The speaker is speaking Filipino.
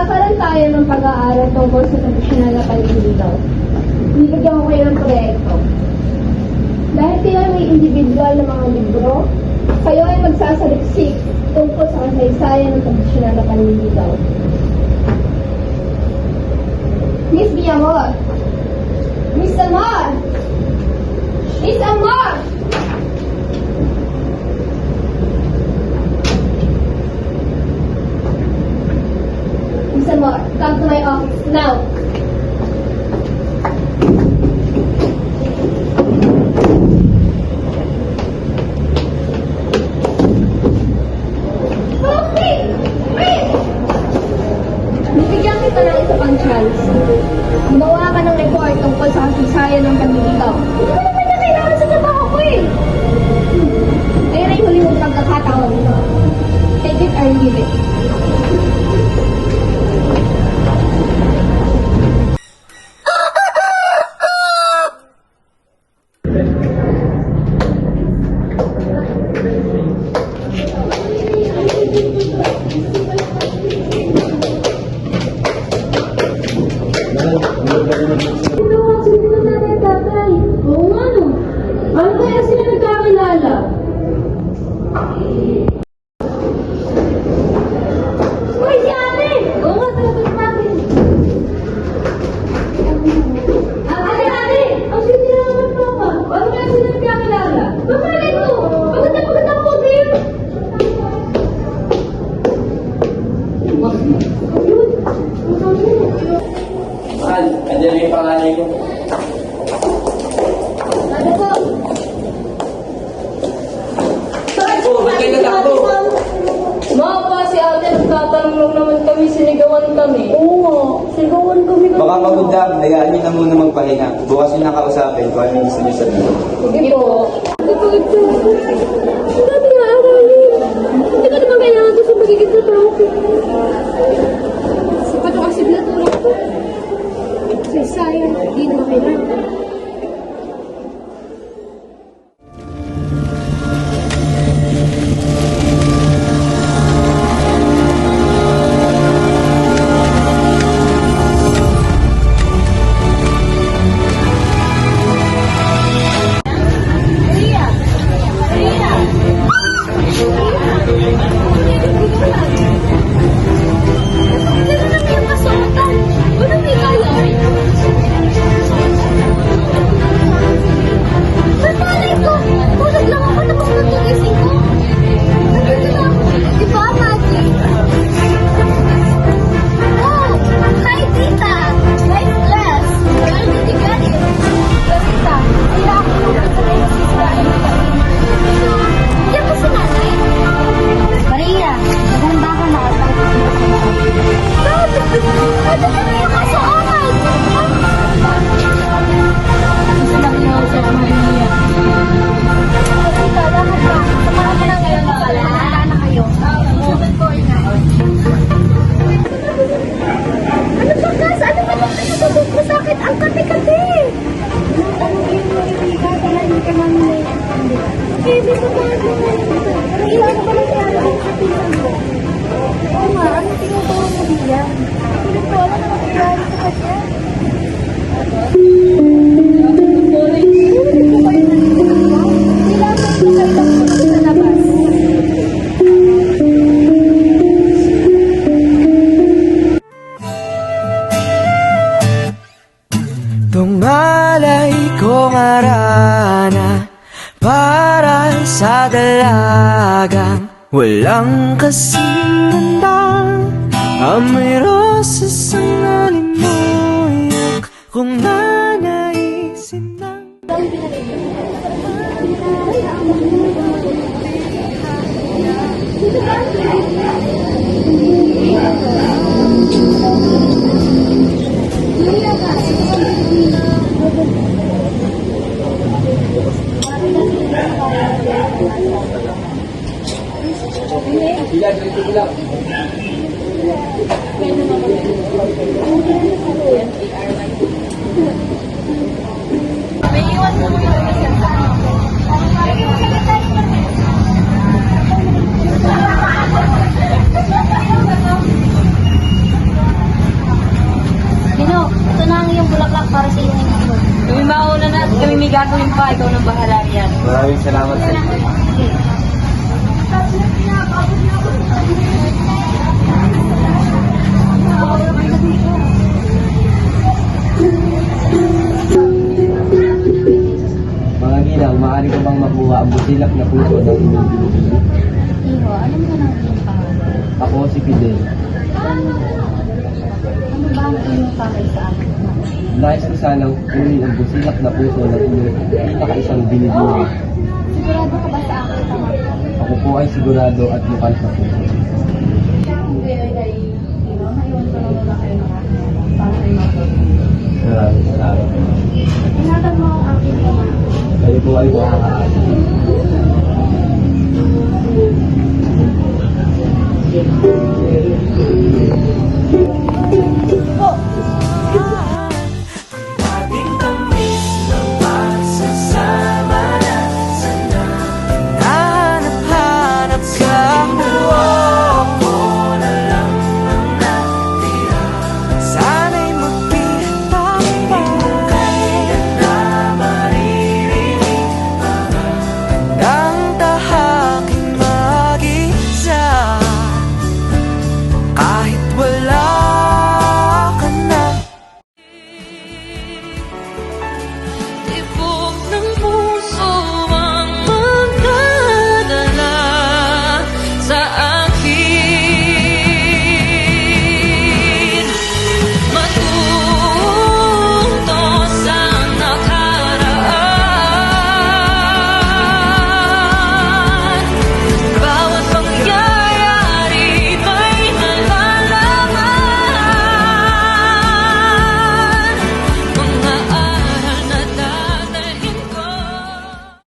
Magkakaroon tayo ng pag-aaral tungkol sa tradisyonal na panliligaw. Bibigyan ko kayo ng proyekto. Dahil kayo ay may individual na mga libro, kayo ay magsasaliksik tungkol sa kasaysayan ng tradisyonal na panliligaw. Miss Villamor! Miss Amor! Miss Amor! Now. Bibigyan kita ng isa pang chance. Sinigawan kami. Oo nga, sinigawan kami Baka pagod lang, hayaan niyo na muna magpahinga. Bukas yung nakausapin kung ano yung gusto niyo sabihin. Sige po. Kapagod ka. Ang dami nga aralin. Hindi ka naman kailangan doon sa magiging totoo ko. Sapat ang asignatura ko. Sa sayang, hindi naman kailangan. Tungalay kong arana Para sa dalagang Walang kasing ganda Amoy rosas ang alimuyak Kung nanaisin ng Ilan dito ko lang. May iwan mo yung para sa inyo. Kami na at kami may gagawin pa. Ikaw nang bahala riyan. Maraming salamat sa inyo. Mga ginang, maaari ko bang makuha ang busilak na puso ng inyong binibili? Iho, ano mo nang iyong pangalan? Ako si Fidel. Ano ba ang iyong pakay sa akin? Nais ko sanang kunin ang busilak na puso ng inyong pinakaisang binibili. Sigurado ka ba sa akin pangalan? Po ay sigurado at mukhang sa puso. Maraming salamat. Kayo po ay makakaasa.